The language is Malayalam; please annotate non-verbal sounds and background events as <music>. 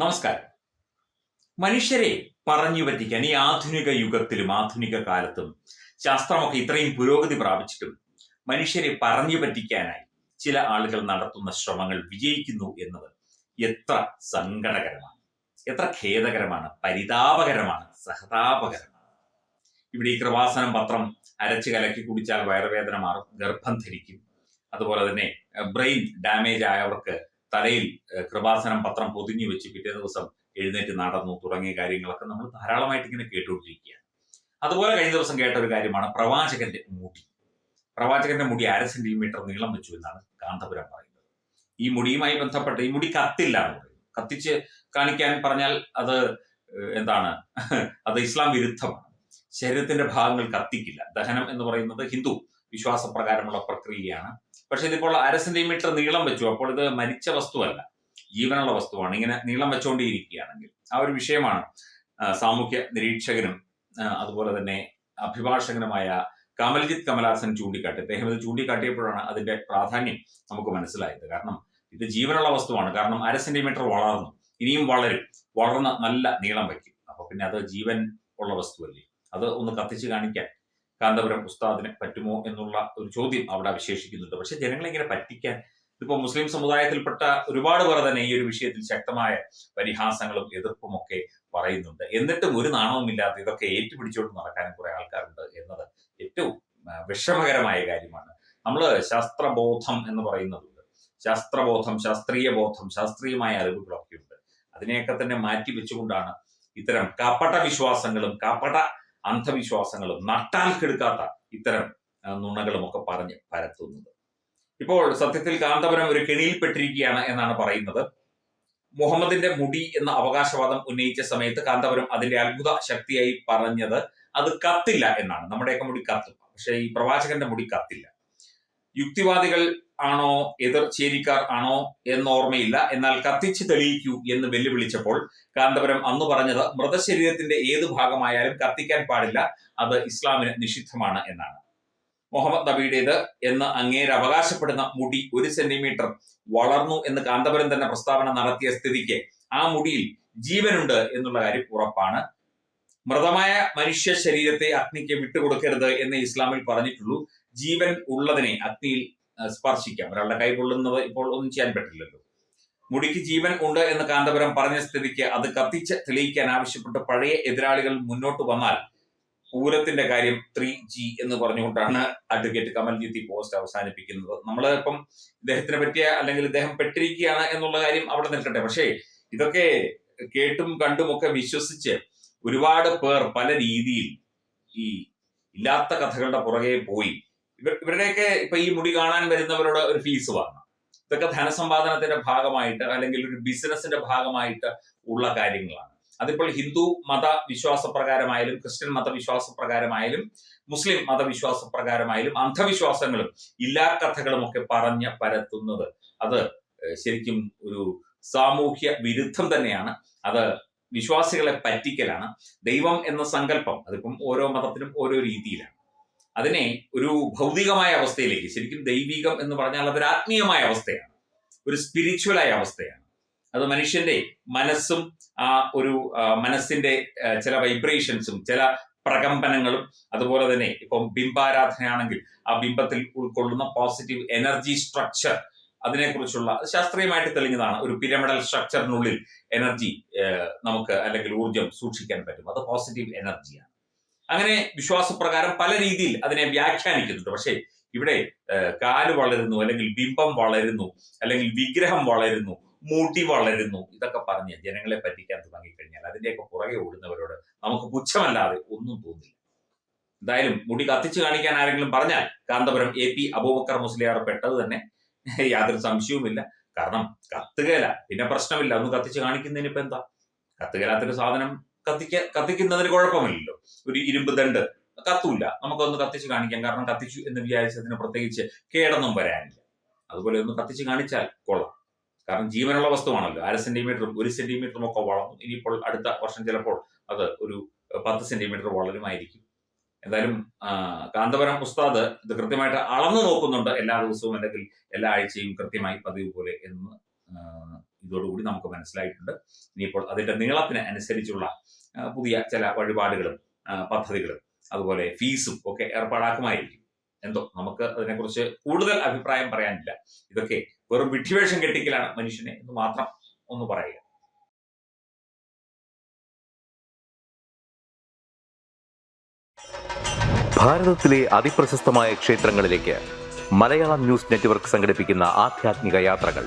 നമസ്കാരം. മനുഷ്യരെ പറഞ്ഞു പറ്റിക്കാൻ ഈ ആധുനിക യുഗത്തിലും ആധുനിക കാലത്തും ശാസ്ത്രമൊക്കെ ഇത്രയും പുരോഗതി പ്രാപിച്ചിട്ടും മനുഷ്യരെ പറഞ്ഞു പറ്റിക്കാനായി ചില ആളുകൾ നടത്തുന്ന ശ്രമങ്ങൾ വിജയിക്കുന്നു എന്നത് എത്ര സങ്കടകരമാണ്. എത്ര ഖേദകരമാണ് പരിതാപകരമാണ് സഹതാപകരമാണ്. ഇവിടെ ഈ കൃപാസനം പത്രം അരച്ച് കലക്കി കുടിച്ചാൽ വയറുവേദന മാറും ഗർഭം ധരിക്കും. അതുപോലെ തന്നെ ബ്രെയിൻ ഡാമേജ് ആയവർക്ക് തലയിൽ കൃപാസനം പത്രം പൊതിഞ്ഞു വെച്ച് പിറ്റേ ദിവസം എഴുന്നേറ്റ് നടന്നു തുടങ്ങിയ കാര്യങ്ങളൊക്കെ നമ്മൾ ധാരാളമായിട്ട് ഇങ്ങനെ കേട്ടുകൊണ്ടിരിക്കുകയാണ്. അതുപോലെ കഴിഞ്ഞ ദിവസം കേട്ട ഒരു കാര്യമാണ് പ്രവാചകന്റെ മുടി. പ്രവാചകന്റെ മുടി അര സെന്റിമീറ്റർ നീളം വെച്ചു എന്നാണ് കാന്തപുരം പറയുന്നത്. ഈ മുടിയുമായി ബന്ധപ്പെട്ട് ഈ മുടി കത്തില്ല എന്ന് പറയുന്നു. കത്തിച്ച് കാണിക്കാൻ പറഞ്ഞാൽ അത് എന്താണ്? <laughs> അത് ഇസ്ലാം വിരുദ്ധമാണ്. ശരീരത്തിന്റെ ഭാഗങ്ങൾ കത്തിക്കില്ല. ദഹനം എന്ന് പറയുന്നത് ഹിന്ദു വിശ്വാസപ്രകാരമുള്ള പ്രക്രിയയാണ്. പക്ഷെ ഇതിപ്പോൾ അര സെന്റിമീറ്റർ നീളം വെച്ചു. അപ്പോൾ ഇത് മരിച്ച വസ്തുവല്ല. ജീവനുള്ള വസ്തുവാണ്. ഇങ്ങനെ നീളം വെച്ചുകൊണ്ടേയിരിക്കുകയാണെങ്കിൽ ആ ഒരു വിഷയമാണ് സാമൂഹ്യ നിരീക്ഷകനും അതുപോലെ തന്നെ അഭിഭാഷകനുമായ കമൽജിത്ത് കമലാസൻ ചൂണ്ടിക്കാട്ടി. അദ്ദേഹം ഇത് ചൂണ്ടിക്കാട്ടിയപ്പോഴാണ് അതിന്റെ പ്രാധാന്യം നമുക്ക് മനസ്സിലായത്. കാരണം ഇത് ജീവനുള്ള വസ്തുവാണ്. കാരണം അര സെന്റിമീറ്റർ വളർന്നു. ഇനിയും വളരും. വളർന്ന് നല്ല നീളം വയ്ക്കും. അപ്പൊ പിന്നെ അത് ജീവൻ ഉള്ള വസ്തുവല്ലേ? അത് ഒന്ന് കത്തിച്ച് കാണിക്കാൻ കാന്തപുരം ഉസ്താദിന് പറ്റുമോ എന്നുള്ള ഒരു ചോദ്യം അവിടെ അവശേഷിക്കുന്നുണ്ട്. പക്ഷെ ജനങ്ങളെ ഇങ്ങനെ പറ്റിക്കാൻ ഇപ്പോ മുസ്ലിം സമുദായത്തിൽപ്പെട്ട ഒരുപാട് പേർ തന്നെ ഈ ഒരു വിഷയത്തിൽ ശക്തമായ പരിഹാസങ്ങളും എതിർപ്പും ഒക്കെ പറയുന്നുണ്ട്. എന്നിട്ടും ഒരു നാണവുമില്ലാതെ ഇതൊക്കെ ഏറ്റുപിടിച്ചുകൊണ്ട് നടക്കാനും കുറെ ആൾക്കാരുണ്ട് എന്നത് ഏറ്റവും വിഷമകരമായ കാര്യമാണ്. നമ്മൾ ശാസ്ത്രബോധം എന്ന് പറയുന്നതുണ്ട്. ശാസ്ത്രബോധം ശാസ്ത്രീയ ബോധം ശാസ്ത്രീയമായ അറിവുകളൊക്കെ ഉണ്ട് അതിനെയൊക്കെ തന്നെ മാറ്റി വെച്ചുകൊണ്ടാണ് ഇത്തരം കപട വിശ്വാസങ്ങളും കപട അന്ധവിശ്വാസങ്ങളും നട്ടാൽ കെടുക്കാത്ത ഇത്തരം നുണകളും ഒക്കെ പറഞ്ഞ് പരത്തുന്നത്. ഇപ്പോൾ സത്യത്തിൽ കാന്തപുരം ഒരു കെണിയിൽപ്പെട്ടിരിക്കുകയാണ് എന്നാണ് പറയുന്നത്. മുഹമ്മദിന്റെ മുടി എന്ന അവകാശവാദം ഉന്നയിച്ച സമയത്ത് കാന്തപുരം അതിന്റെ അത്ഭുത ശക്തിയായി പറഞ്ഞത് അത് കത്തില്ല എന്നാണ്. നമ്മുടെയൊക്കെ മുടി കത്തും. പക്ഷേ ഈ പ്രവാചകന്റെ മുടി കത്തില്ല. യുക്തിവാദികൾ ആണോ എതിർ ചേരിക്കാർ ആണോ എന്നോർമ്മയില്ല എന്നാൽ കത്തിച്ച് തെളിയിക്കൂ എന്ന് വെല്ലുവിളിച്ചപ്പോൾ കാന്തപുരം അന്ന് പറഞ്ഞത് മൃതശരീരത്തിന്റെ ഏത് ഭാഗമായാലും കത്തിക്കാൻ പാടില്ല അത് ഇസ്ലാമിന് നിഷിദ്ധമാണ് എന്നാണ്. മുഹമ്മദ് നബിയുടേത് എന്ന് അങ്ങേര് അവകാശപ്പെടുന്ന മുടി ഒരു സെന്റിമീറ്റർ വളർന്നു എന്ന് കാന്തപുരം തന്നെ പ്രസ്താവന നടത്തിയ സ്ഥിതിക്ക് ആ മുടിയിൽ ജീവനുണ്ട് എന്നുള്ള കാര്യം ഉറപ്പാണ്. മൃതമായ മനുഷ്യ ശരീരത്തെ അഗ്നിക്ക് വിട്ടുകൊടുക്കരുത് എന്ന് ഇസ്ലാമിൽ പറഞ്ഞിട്ടുള്ളൂ. ജീവൻ ഉള്ളതിനെ അഗ്നിയിൽ സ്പർശിക്കാം. ഒരാളുടെ കൈ കൊള്ളുന്നത് ഇപ്പോൾ ഒന്നും ചെയ്യാൻ പറ്റില്ലല്ലോ. മുടിക്ക് ജീവൻ ഉണ്ട് എന്ന് കാന്തപുരം പറഞ്ഞ സ്ഥിതിക്ക് അത് കത്തിച്ച് തെളിയിക്കാൻ ആവശ്യപ്പെട്ട് പഴയ എതിരാളികൾ മുന്നോട്ട് വന്നാൽ പൂരത്തിന്റെ കാര്യം ത്രീ ജി എന്ന് പറഞ്ഞുകൊണ്ടാണ് അഡ്വക്കേറ്റ് കമൽജിത്ത് പോസ്റ്റ് അവസാനിപ്പിക്കുന്നത്. നമ്മൾ ഇപ്പം ഇദ്ദേഹത്തിനെ പറ്റിയ അല്ലെങ്കിൽ ഇദ്ദേഹം പെട്ടിരിക്കുകയാണ് എന്നുള്ള കാര്യം അവിടെ നിൽക്കട്ടെ. പക്ഷേ ഇതൊക്കെ കേട്ടും കണ്ടും ഒക്കെ വിശ്വസിച്ച് ഒരുപാട് പേർ പല രീതിയിൽ ഈ ഇല്ലാത്ത കഥകളുടെ പുറകെ പോയി ഇവരുടെയൊക്കെ ഇപ്പൊ ഈ മുടി കാണാൻ വരുന്നവരോട് ഒരു ഫീസ് വാങ്ങണം. ഇതൊക്കെ ധനസമ്പാദനത്തിന്റെ ഭാഗമായിട്ട് അല്ലെങ്കിൽ ഒരു ബിസിനസിന്റെ ഭാഗമായിട്ട് ഉള്ള കാര്യങ്ങളാണ്. അതിപ്പോൾ ഹിന്ദു മത വിശ്വാസപ്രകാരമായാലും ക്രിസ്ത്യൻ മതവിശ്വാസപ്രകാരമായാലും മുസ്ലിം മതവിശ്വാസപ്രകാരമായാലും അന്ധവിശ്വാസങ്ങളും ഇല്ലാ കഥകളും ഒക്കെ പറഞ്ഞ് പരത്തുന്നത് അത് ശരിക്കും ഒരു സാമൂഹ്യ വിരുദ്ധം തന്നെയാണ്. അത് വിശ്വാസികളെ പറ്റിക്കലാണ്. ദൈവം എന്ന സങ്കല്പം അതിപ്പം ഓരോ മതത്തിനും ഓരോ രീതിയിലാണ്. അതിനെ ഒരു ഭൗതികമായ അവസ്ഥയിലേക്ക് ശരിക്കും ദൈവികം എന്ന് പറഞ്ഞാൽ അതൊരു ആത്മീയമായ അവസ്ഥയാണ്. ഒരു സ്പിരിച്വലായ അവസ്ഥയാണ്. അത് മനുഷ്യന്റെ മനസ്സും ആ ഒരു മനസ്സിന്റെ ചില വൈബ്രേഷൻസും ചില പ്രകമ്പനങ്ങളും അതുപോലെ തന്നെ ഇപ്പം ബിംബാരാധനയാണെങ്കിൽ ആ ബിംബത്തിൽ ഉൾക്കൊള്ളുന്ന പോസിറ്റീവ് എനർജി സ്ട്രക്ചർ അതിനെക്കുറിച്ചുള്ള അത് ശാസ്ത്രീയമായിട്ട് തെളിഞ്ഞതാണ്. ഒരു പിരമിഡൽ സ്ട്രക്ചറിനുള്ളിൽ എനർജി നമുക്ക് അല്ലെങ്കിൽ ഊർജം സൂക്ഷിക്കാൻ പറ്റും. അത് പോസിറ്റീവ് എനർജിയാണ് അങ്ങനെ വിശ്വാസപ്രകാരം പല രീതിയിൽ അതിനെ വ്യാഖ്യാനിക്കുന്നുണ്ട്. പക്ഷേ ഇവിടെ കാൽ വളരുന്നു അല്ലെങ്കിൽ ബിംബം വളരുന്നു അല്ലെങ്കിൽ വിഗ്രഹം വളരുന്നു മുടി വളരുന്നു ഇതൊക്കെ പറഞ്ഞ് ജനങ്ങളെ പറ്റിക്കാൻ തുടങ്ങിക്കഴിഞ്ഞാൽ അതിന്റെയൊക്കെ പുറകെ ഓടുന്നവരോട് നമുക്ക് പുച്ഛമല്ലാതെ ഒന്നും തോന്നില്ല. എന്തായാലും മുടി കത്തിച്ചു കാണിക്കാൻ ആരെങ്കിലും പറഞ്ഞാൽ കാന്തപുരം എ പി അബൂബക്കർ മുസ്ലിയാർ പെട്ടത് തന്നെ. യാതൊരു സംശയവുമില്ല. കാരണം കത്തുകയില പിന്നെ പ്രശ്നമില്ല. ഒന്ന് കത്തിച്ചു കാണിക്കുന്നതിന് ഇപ്പൊ എന്താ കത്തുകയിലാത്തൊരു സാധനം കത്തിക്ക കത്തിക്കുന്നതിന് കുഴപ്പമില്ലല്ലോ. ഒരു ഇരുമ്പ് ദണ്ട് കത്തൂല. നമുക്കൊന്ന് കത്തിച്ച് കാണിക്കാം. കാരണം കത്തിച്ചു എന്ന് വിചാരിച്ചതിന് പ്രത്യേകിച്ച് കേടൊന്നും വരാനില്ല. അതുപോലെ ഒന്ന് കത്തിച്ച് കാണിച്ചാൽ കൊള്ളാം. കാരണം ജീവനുള്ള വസ്തുവാണല്ലോ. അര സെന്റിമീറ്ററും ഒരു സെന്റിമീറ്ററും ഒക്കെ വളർന്നു. ഇനിയിപ്പോൾ അടുത്ത വർഷം ചിലപ്പോൾ അത് ഒരു പത്ത് സെന്റിമീറ്റർ വളരുമായിരിക്കും. എന്തായാലും കാന്തപുരം ഉസ്താദ് ഇത് കൃത്യമായിട്ട് അളന്നു നോക്കുന്നുണ്ട് എല്ലാ ദിവസവും അല്ലെങ്കിൽ എല്ലാ ആഴ്ചയും കൃത്യമായി പതിവ് പോലെ എന്ന് ഇതോടുകൂടി നമുക്ക് മനസ്സിലായിട്ടുണ്ട്. ഇനിയിപ്പോൾ അതിന്റെ നീളത്തിന് അനുസരിച്ചുള്ള പുതിയ ചില വഴിപാടുകളും പദ്ധതികളും അതുപോലെ ഫീസും ഒക്കെ ഏർപ്പാടാക്കുമായിരിക്കും. എന്തോ നമുക്ക് അതിനെക്കുറിച്ച് കൂടുതൽ അഭിപ്രായം പറയാനില്ല. ഇതൊക്കെ വെറും വിഡ്ഢിവേഷം കെട്ടിക്കലാണ് മനുഷ്യനെ എന്ന് മാത്രം ഒന്ന് പറയുക. ഭാരതത്തിലെ അതിപ്രശസ്തമായ ക്ഷേത്രങ്ങളിലേക്ക് മലയാളം ന്യൂസ് നെറ്റ്വർക്ക് സംഘടിപ്പിക്കുന്ന ആധ്യാത്മിക യാത്രകൾ.